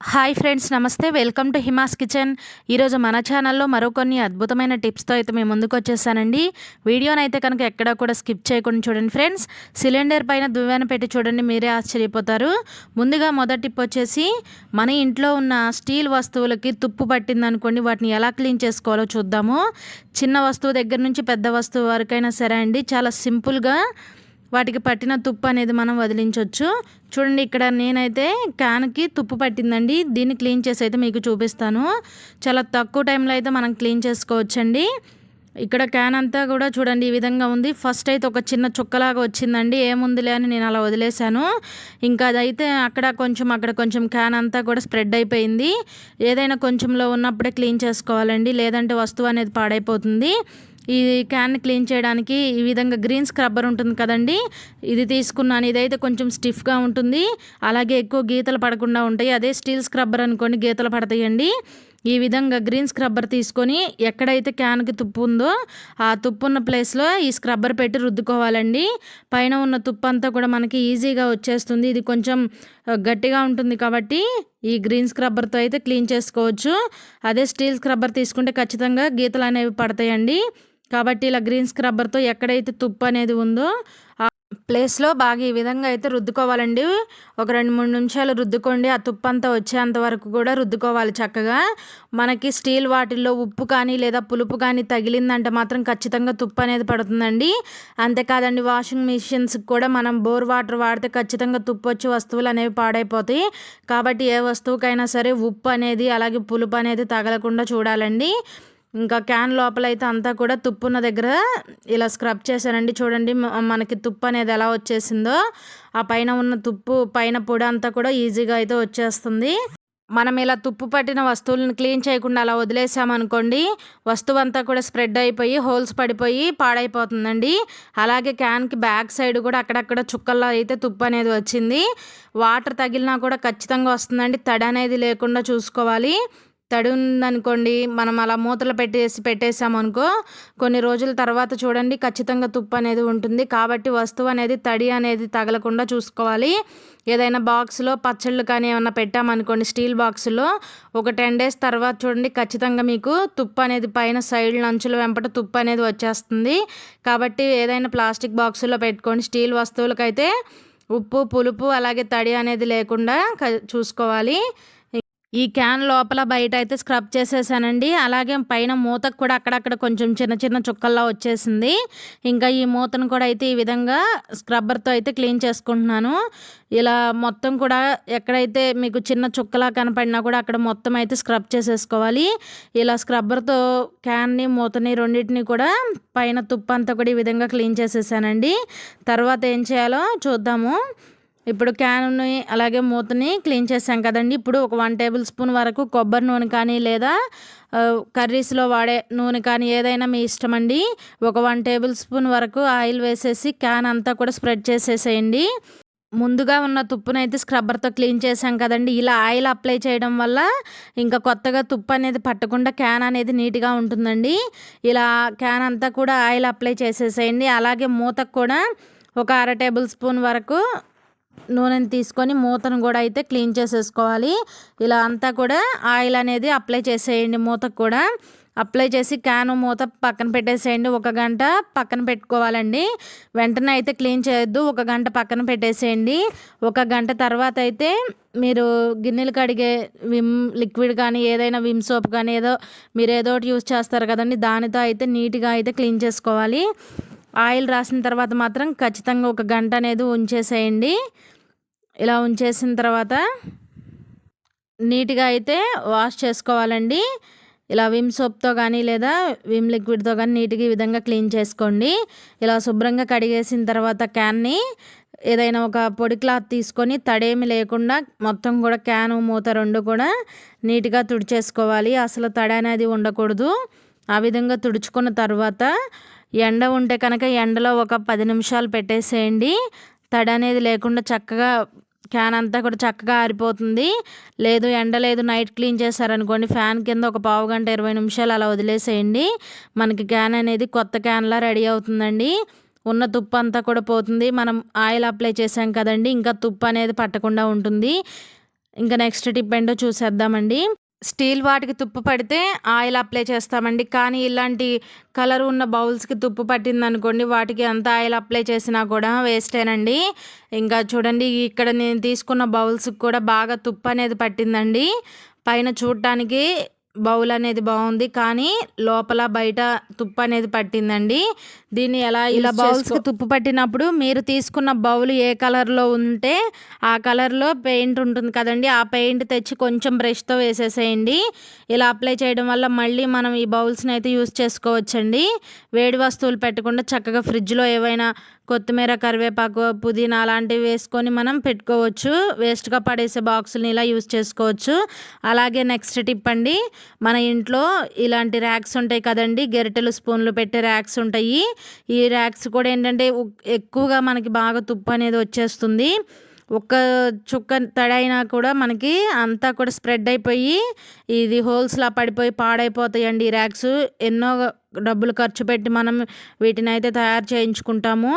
Hi friends నమస్తే. Welcome to Hima's kitchen. ఈరోజు మన ఛానల్లో మరో కొన్ని అద్భుతమైన టిప్స్తో అయితే మేము ముందుకు వచ్చేసానండి వీడియోని అయితే కనుక ఎక్కడా కూడా స్కిప్ చేయకుండా చూడండి ఫ్రెండ్స్. సిలిండర్ పైన దువ్వెన పెట్టి చూడండి మీరే ఆశ్చర్యపోతారు. ముందుగా మొదటి టిప్ వచ్చేసి మన ఇంట్లో ఉన్న స్టీల్ వస్తువులకి తుప్పు పట్టిందనుకోండి వాటిని ఎలా క్లీన్ చేసుకోవాలో చూద్దాము. చిన్న వస్తువు దగ్గర నుంచి పెద్ద వస్తువు వరకైనా సరే అండి చాలా సింపుల్గా వాటికి పట్టిన తుప్పు అనేది మనం వదిలించవచ్చు చూడండి ఇక్కడ నేనైతే క్యాన్కి తుప్పు పట్టిందండి. దీన్ని క్లీన్ చేసి అయితే మీకు చూపిస్తాను. చాలా తక్కువ టైంలో అయితే మనం క్లీన్ చేసుకోవచ్చండి. ఇక్కడ క్యాన్ అంతా కూడా చూడండి ఈ విధంగా ఉంది. ఫస్ట్ అయితే ఒక చిన్న చుక్కలాగా వచ్చిందండి. ఏముందిలే అని నేను అలా వదిలేశాను. ఇంకా అదైతే అక్కడ కొంచెం అక్కడ కొంచెం క్యాన్ అంతా కూడా స్ప్రెడ్ అయిపోయింది. ఏదైనా కొంచెంలో ఉన్నప్పుడే క్లీన్ చేసుకోవాలండి. లేదంటే వస్తువు అనేది పాడైపోతుంది. ఈ క్యాన్ క్లీన్ చేయడానికి ఈ విధంగా గ్రీన్ స్క్రబ్బర్ ఉంటుంది కదండి. ఇది తీసుకున్నాను. ఇదైతే కొంచెం స్టిఫ్గా ఉంటుంది. అలాగే ఎక్కువ గీతలు పడకుండా ఉంటాయి. అదే స్టీల్ స్క్రబ్బర్ అనుకోండి గీతలు పడతాయండి. ఈ విధంగా గ్రీన్ స్క్రబ్బర్ తీసుకొని ఎక్కడైతే క్యాన్కి తుప్పు ఉందో ఆ తుప్పు ఉన్న ప్లేస్లో ఈ స్క్రబ్బర్ పెట్టి రుద్దుకోవాలండి. పైన ఉన్న తుప్పు అంతా కూడా మనకి ఈజీగా వచ్చేస్తుంది. ఇది కొంచెం గట్టిగా ఉంటుంది కాబట్టి ఈ గ్రీన్ స్క్రబ్బర్తో అయితే క్లీన్ చేసుకోవచ్చు. అదే స్టీల్ స్క్రబ్బర్ తీసుకుంటే ఖచ్చితంగా గీతలు అనేవి పడతాయండి. కాబట్టి ఇలా గ్రీన్ స్క్రబ్బర్తో ఎక్కడైతే తుప్పు అనేది ఉందో ఆ ప్లేస్లో బాగా ఈ విధంగా అయితే రుద్దుకోవాలండి. ఒక రెండు మూడు నిమిషాలు రుద్దుకోండి. ఆ తుప్పు అంతా వచ్చేంత వరకు కూడా రుద్దుకోవాలి చక్కగా. మనకి స్టీల్ వాటిల్లో ఉప్పు కానీ లేదా పులుపు కానీ తగిలిందంటే మాత్రం ఖచ్చితంగా తుప్పు అనేది పడుతుందండి. అంతేకాదండి వాషింగ్ మిషన్స్కి కూడా మనం బోర్ వాటర్ వాడితే ఖచ్చితంగా తుప్పు వచ్చి వస్తువులు అనేవి పాడైపోతాయి. కాబట్టి ఏ వస్తువుకైనా సరే ఉప్పు అనేది అలాగే పులుపు అనేది తగలకుండా చూడాలండి. ఇంకా క్యాన్ లోపల అయితే అంతా కూడా తుప్పున్న దగ్గర ఇలా స్క్రబ్ చేశానండి. చూడండి మనకి తుప్పు అనేది ఎలా వచ్చేసిందో ఆ పైన ఉన్న తుప్పు పైన పొడి అంతా కూడా ఈజీగా అయితే వచ్చేస్తుంది. మనం ఇలా తుప్పు పట్టిన వస్తువులను క్లీన్ చేయకుండా అలా వదిలేసామనుకోండి వస్తువు అంతా కూడా స్ప్రెడ్ అయిపోయి హోల్స్ పడిపోయి పాడైపోతుందండి. అలాగే క్యాన్కి బ్యాక్ సైడ్ కూడా అక్కడక్కడ చుక్కల్లో అయితే తుప్పు అనేది వచ్చింది. వాటర్ తగిలినా కూడా ఖచ్చితంగా వస్తుందండి. తడి అనేది లేకుండా చూసుకోవాలి. తడి ఉందనుకోండి మనం అలా మూతలు పెట్టేసి పెట్టేసామనుకో కొన్ని రోజుల తర్వాత చూడండి ఖచ్చితంగా తుప్పు అనేది ఉంటుంది. కాబట్టి వస్తువు అనేది తడి అనేది తగలకుండా చూసుకోవాలి. ఏదైనా బాక్స్లో పచ్చళ్ళు కానీ ఏమైనా పెట్టామనుకోండి స్టీల్ బాక్స్లో ఒక టెన్ డేస్ తర్వాత చూడండి ఖచ్చితంగా మీకు తుప్పు అనేది పైన సైడ్ లంచుల వెంపట తుప్పు అనేది వచ్చేస్తుంది. కాబట్టి ఏదైనా ప్లాస్టిక్ బాక్సులో పెట్టుకోండి. స్టీల్ వస్తువులకైతే ఉప్పు పులుపు అలాగే తడి అనేది లేకుండా చూసుకోవాలి. ఈ క్యాన్ లోపల బయట అయితే స్క్రబ్ చేసేసానండి. అలాగే పైన మూతకు కూడా అక్కడక్కడ కొంచెం చిన్న చిన్న చుక్కల్లా వచ్చేసింది. ఇంకా ఈ మూతను కూడా అయితే ఈ విధంగా స్క్రబ్బర్తో అయితే క్లీన్ చేసుకుంటున్నాను. ఇలా మొత్తం కూడా ఎక్కడైతే మీకు చిన్న చుక్కలా కనపడినా కూడా అక్కడ మొత్తం అయితే స్క్రబ్ చేసేసుకోవాలి. ఇలా స్క్రబ్బర్తో క్యాన్ని మూతని రెండింటిని కూడా పైన తుప్పంతా కూడా ఈ విధంగా క్లీన్ చేసేసానండి. తర్వాత ఏం చేయాలో చూద్దాము. ఇప్పుడు క్యాన్ని అలాగే మూతని క్లీన్ చేసాం కదండి. ఇప్పుడు ఒక వన్ టేబుల్ స్పూన్ వరకు కొబ్బరి నూనె కానీ లేదా కర్రీస్లో వాడే నూనె కానీ ఏదైనా మీ ఇష్టం అండి. ఒక వన్ టేబుల్ స్పూన్ వరకు ఆయిల్ వేసేసి క్యాన్ అంతా కూడా స్ప్రెడ్ చేసేసేయండి. ముందుగా ఉన్న తుప్పునైతే స్క్రబ్బర్తో క్లీన్ చేసాం కదండి. ఇలా ఆయిల్ అప్లై చేయడం వల్ల ఇంకా కొత్తగా తుప్పు అనేది పట్టకుండా క్యాన్ అనేది నీట్గా ఉంటుందండి. ఇలా క్యాన్ అంతా కూడా ఆయిల్ అప్లై చేసేసేయండి. అలాగే మూతకు కూడా ఒక అర టేబుల్ స్పూన్ వరకు నూనెని తీసుకొని మూతను కూడా అయితే క్లీన్ చేసేసుకోవాలి. ఇలా అంతా కూడా ఆయిల్ అనేది అప్లై చేసేయండి మూతకు కూడా. అప్లై చేసి క్యాను మూత పక్కన పెట్టేసేయండి ఒక గంట పక్కన పెట్టుకోవాలండి. వెంటనే అయితే క్లీన్ చేయొద్దు ఒక గంట పక్కన పెట్టేసేయండి. ఒక గంట తర్వాత అయితే మీరు గిన్నెలు కడిగే విమ్ లిక్విడ్ కానీ ఏదైనా విమ్ సోప్ కానీ ఏదో మీరు ఏదో ఒకటి యూస్ చేస్తారు కదండి దానితో అయితే నీట్గా అయితే క్లీన్ చేసుకోవాలి. ఆయిల్ రాసిన తర్వాత మాత్రం ఖచ్చితంగా ఒక గంట అనేది ఉంచేసేయండి. ఇలా ఉంచేసిన తర్వాత నీట్గా అయితే వాష్ చేసుకోవాలండి. ఇలా విమ్ సోప్తో కానీ లేదా విమ్ లిక్విడ్తో కానీ నీట్గా ఈ విధంగా క్లీన్ చేసుకోండి. ఇలా శుభ్రంగా కడిగేసిన తర్వాత క్యాన్ని ఏదైనా ఒక పొడి క్లాత్ తీసుకొని తడేమి లేకుండా మొత్తం కూడా క్యాను మూత రెండు కూడా నీట్గా తుడిచేసుకోవాలి. అసలు తడి అనేది ఉండకూడదు. ఆ విధంగా తుడుచుకున్న తర్వాత ఎండ ఉంటే కనుక ఎండలో ఒక పది నిమిషాలు పెట్టేసేయండి. తడి అనేది లేకుండా చక్కగా క్యాన్ అంతా కూడా చక్కగా ఆరిపోతుంది. లేదు ఎండ లేదు నైట్ క్లీన్ చేశారనుకోండి ఫ్యాన్ కింద ఒక పావు గంట ఇరవై నిమిషాలు అలా వదిలేసేయండి. మనకి క్యాన్ అనేది కొత్త క్యాన్లా రెడీ అవుతుందండి. ఉన్న తుప్పు అంతా కూడా పోతుంది. మనం ఆయిల్ అప్లై చేసాం కదండి ఇంకా తుప్పు అనేది పట్టకుండా ఉంటుంది. ఇంకా నెక్స్ట్ టిప్ ఏంటో చూసేద్దామండి. స్టీల్ వాటికి తుప్పు పడితే ఆయిల్ అప్లై చేస్తామండి. కానీ ఇలాంటి కలర్ ఉన్న బౌల్స్కి తుప్పు పట్టింది అనుకోండి వాటికి అంత ఆయిల్ అప్లై చేసినా కూడా వేస్టేనండి ఇంకా చూడండి ఇక్కడ నేను తీసుకున్న బౌల్స్కి కూడా బాగా తుప్పు అనేది పట్టిందండి. పైన చూడటానికి బౌల్ అనేది బాగుంది కానీ లోపల బయట తుప్పు అనేది పట్టిందండి. దీన్ని ఎలా ఇలా బౌల్స్కి తుప్పు పట్టినప్పుడు మీరు తీసుకున్న బౌల్ ఏ కలర్లో ఉంటే ఆ కలర్లో పెయింట్ ఉంటుంది కదండి. ఆ పెయింట్ తెచ్చి కొంచెం బ్రష్తో వేసేసేయండి. ఇలా అప్లై చేయడం వల్ల మళ్ళీ మనం ఈ బౌల్స్ని అయితే యూస్ చేసుకోవచ్చండి. వేడి వస్తువులు పెట్టకుండా చక్కగా ఫ్రిడ్జ్లో ఏవైనా కొత్తిమీర కరివేపాకు పుదీనా అలాంటివి వేసుకొని మనం పెట్టుకోవచ్చు. వేస్ట్గా పడేసే బాక్సులని ఇలా యూస్ చేసుకోవచ్చు. అలాగే నెక్స్ట్ టిప్ అండి మన ఇంట్లో ఇలాంటి ర్యాక్స్ ఉంటాయి కదండి గెరిటెలు స్పూన్లు పెట్టే ర్యాక్స్ ఉంటాయి. ఈ ర్యాక్స్ కూడా ఏంటంటే ఎక్కువగా మనకి బాగా తుప్పు అనేది వచ్చేస్తుంది. ఒక్క చుక్క తడైనా కూడా మనకి అంతా కూడా స్ప్రెడ్ అయిపోయి ఇది హోల్స్లా పడిపోయి పాడైపోతాయండి ఈ ర్యాక్స్ ఎన్నో డబ్బులు ఖర్చు పెట్టి మనం వీటిని అయితే తయారు చేయించుకుంటాము.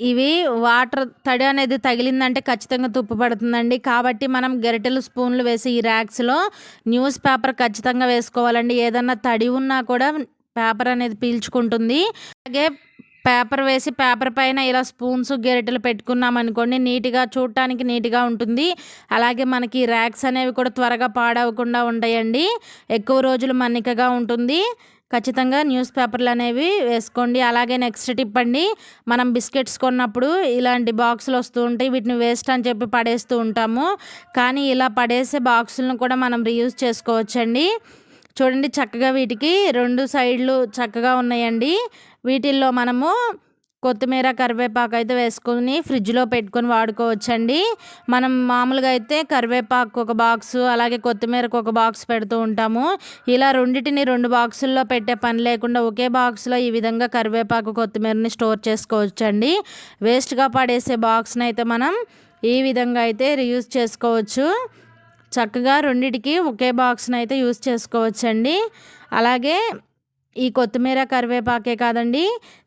ఇవి వాటర్ తడి అనేది తగిలిందంటే ఖచ్చితంగా తుప్పు పడుతుందండి. కాబట్టి మనం గరిటెలు స్పూన్లు వేసి ఈ ర్యాక్స్లో న్యూస్ పేపర్ ఖచ్చితంగా వేసుకోవాలండి. ఏదన్నా తడి ఉన్నా కూడా పేపర్ అనేది పీల్చుకుంటుంది. అలాగే పేపర్ వేసి పేపర్ పైన ఇలా స్పూన్స్ గెరిటెలు పెట్టుకున్నాం అనుకోండి నీట్గా చూడటానికి నీట్గా ఉంటుంది. అలాగే మనకి ర్యాక్స్ అనేవి కూడా త్వరగా పాడవకుండా ఉంటాయండి. ఎక్కువ రోజులు మన్నికగా ఉంటుంది. ఖచ్చితంగా న్యూస్ పేపర్లు అనేవి వేసుకోండి. అలాగే నెక్స్ట్ టిప్ అండి మనం బిస్కెట్స్ కొన్నప్పుడు ఇలాంటి బాక్సులు వస్తూ ఉంటాయి వీటిని వేస్ట్ అని చెప్పి పడేస్తూ ఉంటాము. కానీ ఇలా పడేసే బాక్సులను కూడా మనం రీయూజ్ చేసుకోవచ్చండి. చూడండి చక్కగా వీటికి రెండు సైడ్లు చక్కగా ఉన్నాయండి. వీటిల్లో మనము కొత్తిమీర కరివేపాకు అయితే వేసుకొని ఫ్రిడ్జ్లో పెట్టుకొని వాడుకోవచ్చండి. మనం మామూలుగా అయితే కరివేపాకు ఒక బాక్స్ అలాగే కొత్తిమీరకు ఒక బాక్స్ పెడుతూ ఉంటాము. ఇలా రెండింటిని రెండు బాక్సుల్లో పెట్టే పని లేకుండా ఒకే బాక్స్లో ఈ విధంగా కరివేపాకు కొత్తిమీరని స్టోర్ చేసుకోవచ్చండి. వేస్ట్గా పడేసే బాక్స్ని అయితే మనం ఈ విధంగా అయితే రీయూజ్ చేసుకోవచ్చు. చక్కగా రెండిటికి ఒకే బాక్స్ని అయితే యూస్ చేసుకోవచ్చండి. అలాగే ఈ కొత్తిమీర కరివేపాకే కాదండి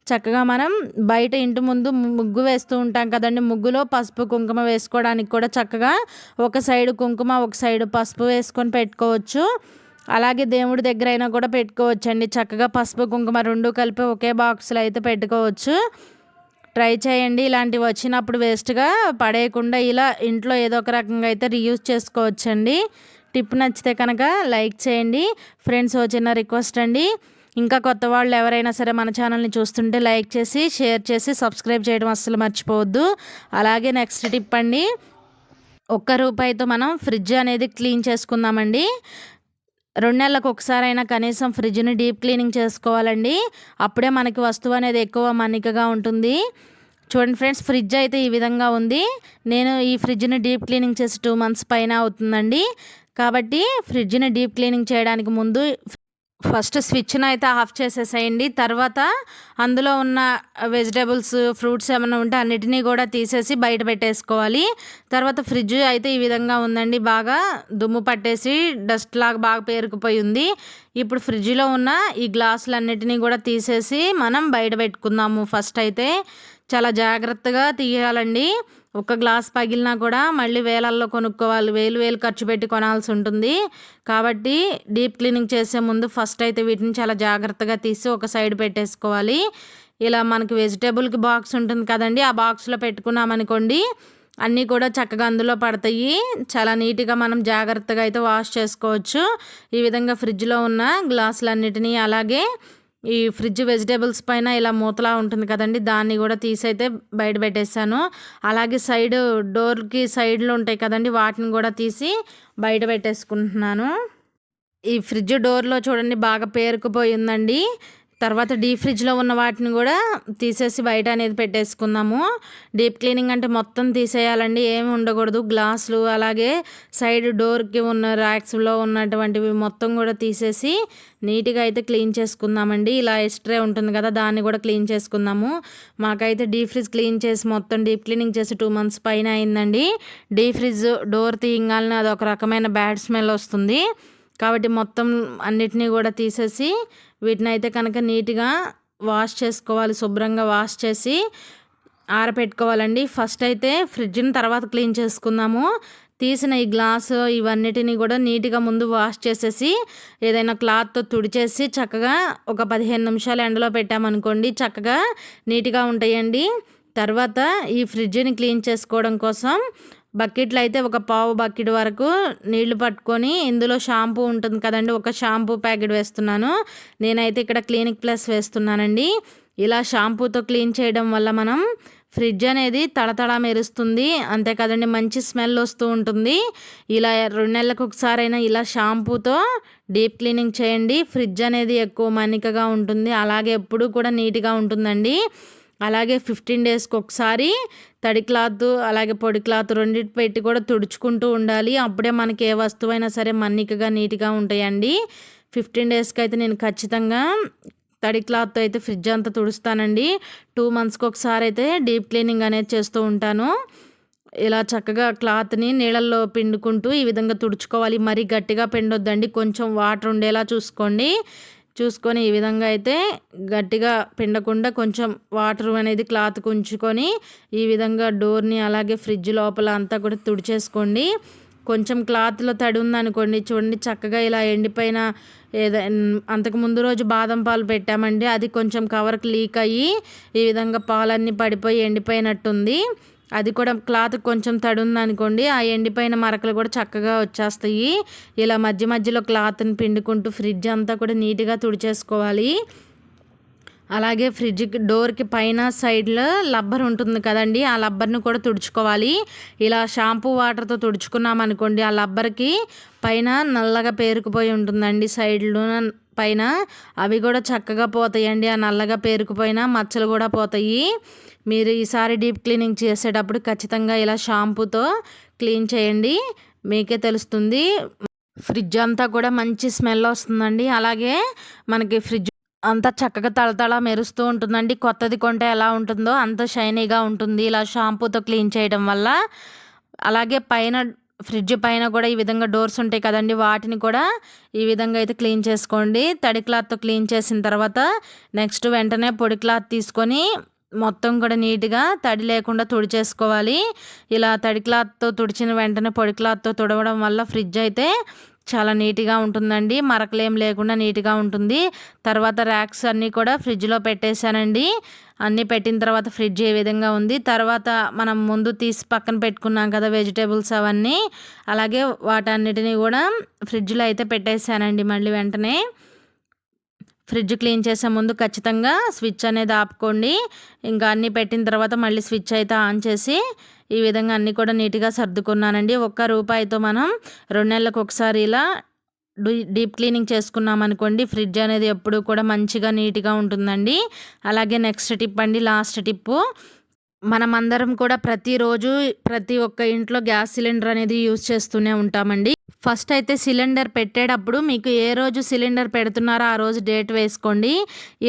చక్కగా మనం బయట ఇంటి ముందు ముగ్గు వేస్తూ ఉంటాం కదండి. ముగ్గులో పసుపు కుంకుమ వేసుకోవడానికి కూడా చక్కగా ఒక సైడు కుంకుమ ఒక సైడు పసుపు వేసుకొని పెట్టుకోవచ్చు. అలాగే దేవుడి దగ్గర అయినా కూడా పెట్టుకోవచ్చు అండి చక్కగా పసుపు కుంకుమ రెండు కలిపి ఒకే బాక్స్లో అయితే పెట్టుకోవచ్చు. ట్రై చేయండి. ఇలాంటివి వచ్చినప్పుడు వేస్ట్గా పడేయకుండా ఇలా ఇంట్లో ఏదో ఒక రకంగా అయితే రీయూజ్ చేసుకోవచ్చండి. టిప్ నచ్చితే కనుక లైక్ చేయండి. ఫ్రెండ్స్ చిన్న రిక్వెస్ట్ అండి. ఇంకా కొత్త వాళ్ళు ఎవరైనా సరే మన ఛానల్ని చూస్తుంటే లైక్ చేసి షేర్ చేసి సబ్స్క్రైబ్ చేయడం అస్సలు మర్చిపోవద్దు. అలాగే నెక్స్ట్ టిప్ అండి ఒక్క రూపాయితో మనం ఫ్రిడ్జ్ అనేది క్లీన్ చేసుకుందామండి. రెండు నెలలకు ఒకసారైనా కనీసం ఫ్రిడ్జ్ని డీప్ క్లీనింగ్ చేసుకోవాలండి. అప్పుడే మనకి వస్తువు అనేది ఎక్కువ మన్నికగా ఉంటుంది. చూడండి ఫ్రెండ్స్ ఫ్రిడ్జ్ అయితే ఈ విధంగా ఉంది. నేను ఈ ఫ్రిడ్జ్ని డీప్ క్లీనింగ్ చేసి టూ మంత్స్ పైన అవుతుందండి. కాబట్టి ఫ్రిడ్జ్ని డీప్ క్లీనింగ్ చేయడానికి ముందు ఫస్ట్ స్విచ్ను అయితే ఆఫ్ చేసేసేయండి. తర్వాత అందులో ఉన్న వెజిటేబుల్స్ ఫ్రూట్స్ ఏమైనా ఉంటే అన్నిటినీ కూడా తీసేసి బయట పెట్టేసుకోవాలి. తర్వాత ఫ్రిడ్జ్ అయితే ఈ విధంగా ఉందండి. బాగా దుమ్ము పట్టేసి డస్ట్ లాగా బాగా పేరుకుపోయి ఉంది. ఇప్పుడు ఫ్రిడ్జ్లో ఉన్న ఈ గ్లాసులు అన్నిటినీ కూడా తీసేసి మనం బయట పెట్టుకుందాము ఫస్ట్ అయితే. చాలా జాగ్రత్తగా తీయాలండి. ఒక గ్లాస్ పగిలినా కూడా మళ్ళీ వేలల్లో కొనుక్కోవాలి. వేలు వేలు ఖర్చు పెట్టి కొనాల్సి ఉంటుంది. కాబట్టి డీప్ క్లీనింగ్ చేసే ముందు ఫస్ట్ అయితే వీటిని చాలా జాగ్రత్తగా తీసి ఒక సైడ్ పెట్టేసుకోవాలి. ఇలా మనకి వెజిటేబుల్కి బాక్స్ ఉంటుంది కదండి ఆ బాక్స్లో పెట్టుకున్నామనుకోండి అన్నీ కూడా చక్కగా అందులో పడతాయి. చాలా నీట్గా మనం జాగ్రత్తగా అయితే వాష్ చేసుకోవచ్చు. ఈ విధంగా ఫ్రిడ్జ్లో ఉన్న గ్లాసులన్నిటినీ అలాగే ఈ ఫ్రిడ్జ్ వెజిటేబుల్స్ పైన ఇలా మూతలా ఉంటుంది కదండి దాన్ని కూడా తీసైతే బయట పెట్టేశాను అలాగే సైడ్ డోర్కి సైడ్లు ఉంటాయి కదండి వాటిని కూడా తీసి బయట పెట్టేసుకుంటున్నాను. ఈ ఫ్రిడ్జ్ డోర్లో చూడండి బాగా పేరుకుపోయిందండి. తర్వాత డీప్ ఫ్రిడ్జ్లో ఉన్న వాటిని కూడా తీసేసి బయట అనేది పెట్టేసుకుందాము. డీప్ క్లీనింగ్ అంటే మొత్తం తీసేయాలండి. ఏమి ఉండకూడదు. గ్లాసులు అలాగే సైడ్ డోర్కి ఉన్న ర్యాక్స్లో ఉన్నటువంటివి మొత్తం కూడా తీసేసి నీట్గా అయితే క్లీన్ చేసుకుందామండి. ఇలా ఎక్స్ట్రే ఉంటుంది కదా దాన్ని కూడా క్లీన్ చేసుకుందాము. మాకైతే డీప్ ఫ్రిడ్జ్ క్లీన్ చేసి మొత్తం డీప్ క్లీనింగ్ చేసి టూ మంత్స్ పైన అయిందండి. డీప్ ఫ్రిడ్జ్ డోర్ తీయగానే అది ఒక రకమైన బ్యాడ్ స్మెల్ వస్తుంది. కాబట్టి మొత్తం అన్నిటినీ కూడా తీసేసి వీటిని అయితే కనుక నీట్గా వాష్ చేసుకోవాలి శుభ్రంగా వాష్ చేసి ఆరపెట్టుకోవాలండి. ఫస్ట్ అయితే ఫ్రిడ్జ్ని తర్వాత క్లీన్ చేసుకుందాము. తీసిన ఈ గ్లాసు ఇవన్నిటిని కూడా నీట్గా ముందు వాష్ చేసేసి ఏదైనా క్లాత్తో తుడిచేసి చక్కగా ఒక పదిహేను నిమిషాలు ఎండలో పెట్టామనుకోండి చక్కగా నీట్గా ఉంటాయండి. తర్వాత ఈ ఫ్రిడ్జ్ని క్లీన్ చేసుకోవడం కోసం బకెట్లు అయితే ఒక పావు బకెట్ వరకు నీళ్ళు పట్టుకొని ఇందులో షాంపూ ఉంటుంది కదండి ఒక షాంపూ ప్యాకెట్ వేస్తున్నాను. నేనైతే ఇక్కడ క్లినిక్ ప్లస్ వేస్తున్నానండి. ఇలా షాంపూతో క్లీన్ చేయడం వల్ల మనం ఫ్రిడ్జ్ అనేది తడతడా మెరుస్తుంది. అంతే కదండి మంచి స్మెల్ వస్తూ ఉంటుంది. ఇలా రెండు నెలలకు ఒకసారైనా ఇలా షాంపూతో డీప్ క్లీనింగ్ చేయండి. ఫ్రిడ్జ్ అనేది ఎక్కువ మన్నికగా ఉంటుంది అలాగే ఎప్పుడూ కూడా నీట్గా ఉంటుందండి. అలాగే ఫిఫ్టీన్ డేస్కి ఒకసారి తడి క్లాత్ అలాగే పొడి క్లాత్ రెండింటి పెట్టి కూడా తుడుచుకుంటూ ఉండాలి. అప్పుడే మనకి ఏ వస్తువైనా సరే మన్నికగా నీట్గా ఉంటాయండి. ఫిఫ్టీన్ డేస్కి అయితే నేను ఖచ్చితంగా తడి క్లాత్తో అయితే ఫ్రిడ్జ్ అంతా తుడుస్తానండి. టూ మంత్స్కి ఒకసారి అయితే డీప్ క్లీనింగ్ అనేది చేస్తూ ఉంటాను. ఇలా చక్కగా క్లాత్ని నీళ్ళల్లో పిండుకుంటూ ఈ విధంగా తుడుచుకోవాలి. మరీ గట్టిగా పిండొద్దండి. కొంచెం వాటర్ ఉండేలా చూసుకోండి. చూసుకొని ఈ విధంగా అయితే గట్టిగా పిండకుండా కొంచెం వాటర్ అనేది క్లాత్ ఉంచుకొని ఈ విధంగా డోర్ని అలాగే ఫ్రిడ్జ్ లోపల అంతా కూడా తుడిచేసుకోండి. కొంచెం క్లాత్లో తడి ఉందనుకోండి చూడండి చక్కగా ఇలా ఎండిపోయిన ఏదో అంతకు ముందు రోజు బాదం పాలు పెట్టామండి అది కొంచెం కవర్కి లీక్ అయ్యి ఈ విధంగా పాలన్నీ పడిపోయి ఎండిపోయినట్టుంది. అది కూడా క్లాత్ కొంచెం తడి ఉందనుకోండి ఆ ఎండిపోయిన మరకలు కూడా చక్కగా వచ్చేస్తాయి. ఇలా మధ్య మధ్యలో క్లాత్ని పిండుకుంటూ ఫ్రిడ్జ్ అంతా కూడా నీట్గా తుడిచేసుకోవాలి. అలాగే ఫ్రిడ్జ్ డోర్కి పైన సైడ్లో లబ్బర్ ఉంటుంది కదండి ఆ లబ్బర్ని కూడా తుడుచుకోవాలి. ఇలా షాంపూ వాటర్తో తుడుచుకున్నామనుకోండి ఆ లబ్బర్కి పైన నల్లగా పేరుకుపోయి ఉంటుందండి. సైడ్లో పైన అవి కూడా చక్కగా పోతాయండి. ఆ నల్లగా పేరుకుపోయిన మచ్చలు కూడా పోతాయి. మీరు ఈసారి డీప్ క్లీనింగ్ చేసేటప్పుడు ఖచ్చితంగా ఇలా షాంపూతో క్లీన్ చేయండి. మీకే తెలుస్తుంది. ఫ్రిడ్జ్ అంతా కూడా మంచి స్మెల్ వస్తుందండి. అలాగే మనకి ఫ్రిడ్జ్ అంతా చక్కగా తళతళ మెరుస్తూ ఉంటుందండి. కొత్తది కొంటే ఎలా ఉంటుందో అంత షైనీగా ఉంటుంది. ఇలా షాంపూతో క్లీన్ చేయడం వల్ల. అలాగే పైన ఫ్రిడ్జ్ పైన కూడా ఈ విధంగా డోర్స్ ఉంటాయి కదండి. వాటిని కూడా ఈ విధంగా అయితే క్లీన్ చేసుకోండి. తడి క్లాత్తో క్లీన్ చేసిన తర్వాత నెక్స్ట్ వెంటనే పొడి క్లాత్ తీసుకొని మొత్తం కూడా నీట్గా తడి లేకుండా తుడిచేసుకోవాలి. ఇలా తడి క్లాత్తో తుడిచిన వెంటనే పొడి క్లాత్తో తుడవడం వల్ల ఫ్రిడ్జ్ అయితే చాలా నీట్గా ఉంటుందండి. మరకలేం లేకుండా నీట్గా ఉంటుంది. తర్వాత ర్యాక్స్ అన్నీ కూడా ఫ్రిడ్జ్లో పెట్టేశానండి. అన్నీ పెట్టిన తర్వాత ఫ్రిడ్జ్ ఏ విధంగా ఉంది. తర్వాత మనం ముందు తీసి పక్కన పెట్టుకున్నాం కదా వెజిటేబుల్స్ అవన్నీ. అలాగే వాటన్నిటిని కూడా ఫ్రిడ్జ్లో అయితే పెట్టేశానండి మళ్ళీ వెంటనే. ఫ్రిడ్జ్ క్లీన్ చేసే ముందు ఖచ్చితంగా స్విచ్ అనేది ఆపుకోండి. ఇంకా అన్నీ పెట్టిన తర్వాత మళ్ళీ స్విచ్ అయితే ఆన్ చేసి ఈ విధంగా అన్నీ కూడా నీట్గా సర్దుకున్నానండి. ఒక్క రూపాయితో మనం రెండు నెలలకు ఒకసారి ఇలా డీప్ క్లీనింగ్ చేసుకున్నాం అనుకోండి ఫ్రిడ్జ్ అనేది ఎప్పుడు కూడా మంచిగా నీట్గా ఉంటుందండి. అలాగే నెక్స్ట్ టిప్ అండి లాస్ట్ టిప్పు. మనమందరం కూడా ప్రతిరోజు ప్రతి ఒక్క ఇంట్లో గ్యాస్ సిలిండర్ అనేది యూజ్ చేస్తూనే ఉంటామండి. ఫస్ట్ అయితే సిలిండర్ పెట్టేటప్పుడు మీకు ఏ రోజు సిలిండర్ పెడుతున్నారో ఆ రోజు డేట్ వేసుకోండి.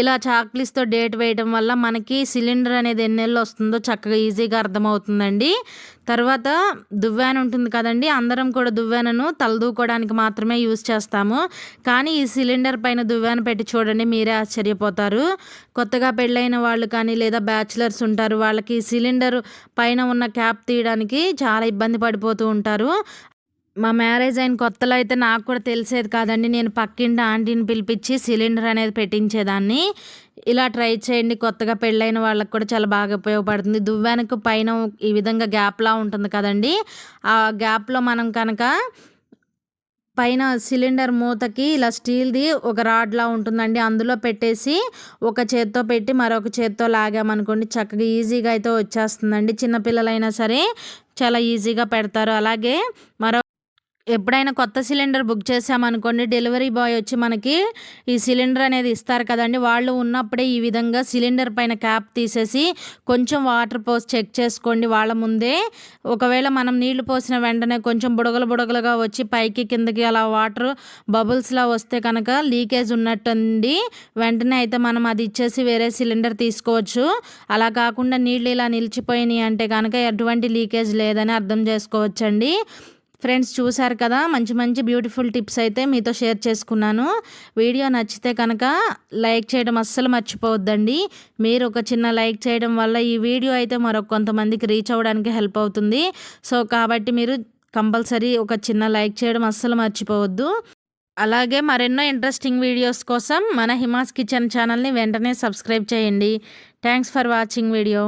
ఇలా చాక్లీస్తో డేట్ వేయడం వల్ల మనకి సిలిండర్ అనేది ఎన్ని నెలలు వస్తుందో చక్కగా ఈజీగా అర్థమవుతుందండి. తర్వాత దువ్వాన ఉంటుంది కదండి అందరం కూడా దువ్వానను తలదూకోవడానికి మాత్రమే యూజ్ చేస్తాము. కానీ ఈ సిలిండర్ పైన దువ్వాన పెట్టి చూడండి మీరే ఆశ్చర్యపోతారు. కొత్తగా పెళ్ళైన వాళ్ళు కానీ లేదా బ్యాచిలర్స్ ఉంటారు వాళ్ళకి సిలిండర్ పైన ఉన్న క్యాప్ తీయడానికి చాలా ఇబ్బంది పడిపోతూ ఉంటారు. మా మ్యారేజ్ అయిన కొత్తలో అయితే నాకు కూడా తెలిసేది కాదండి. నేను పక్కింటి ఆంటీని పిలిపించి సిలిండర్ అనేది పెట్టించేదాన్ని. ఇలా ట్రై చేయండి కొత్తగా పెళ్ళైన వాళ్ళకి కూడా చాలా బాగా ఉపయోగపడుతుంది. దువ్వానికి పైన ఈ విధంగా గ్యాప్లా ఉంటుంది కదండి. ఆ గ్యాప్లో మనం కనుక పైన సిలిండర్ మూతకి ఇలా స్టీల్ది ఒక రాడ్లా ఉంటుందండి. అందులో పెట్టేసి ఒక చేత్తో పెట్టి మరొక చేత్తో లాగామనుకోండి చక్కగా ఈజీగా అయితే వచ్చేస్తుందండి. చిన్నపిల్లలైనా సరే చాలా ఈజీగా పెడతారు. అలాగే మరో ఎప్పుడైనా కొత్త సిలిండర్ బుక్ చేసామనుకోండి డెలివరీ బాయ్ వచ్చి మనకి ఈ సిలిండర్ అనేది ఇస్తారు కదండి. వాళ్ళు ఉన్నప్పుడే ఈ విధంగా సిలిండర్ పైన క్యాప్ తీసేసి కొంచెం వాటర్ పోసి చెక్ చేసుకోండి. వాళ్ళ ముందే ఒకవేళ మనం నీళ్ళు పోసిన వెంటనే కొంచెం బుడగలు బుడగలుగా వచ్చి పైకి కిందకి అలా వాటర్ బబుల్స్లా వస్తే కనుక లీకేజ్ ఉన్నట్టుంది వెంటనే అయితే మనం అది ఇచ్చేసి వేరే సిలిండర్ తీసుకోవచ్చు. అలా కాకుండా నీళ్ళు ఇలా నిలిచిపోయినాయి అంటే కనుక ఎటువంటి లీకేజ్ లేదని అర్థం చేసుకోవచ్చండి. ఫ్రెండ్స్ చూశారు కదా మంచి మంచి బ్యూటిఫుల్ టిప్స్ అయితే మీతో షేర్ చేసుకున్నాను. వీడియో నచ్చితే కనుక లైక్ చేయడం అస్సలు మర్చిపోవద్దండి. మీరు ఒక చిన్న లైక్ చేయడం వల్ల ఈ వీడియో అయితే మరొక కొంతమందికి రీచ్ అవ్వడానికి హెల్ప్ అవుతుంది. సో కాబట్టి మీరు కంపల్సరీ ఒక చిన్న లైక్ చేయడం అస్సలు మర్చిపోవద్దు. అలాగే మరెన్నో ఇంట్రెస్టింగ్ వీడియోస్ కోసం మన హిమాస్ కిచెన్ ఛానల్ని వెంటనే సబ్స్క్రైబ్ చేయండి. Thanks for watching video.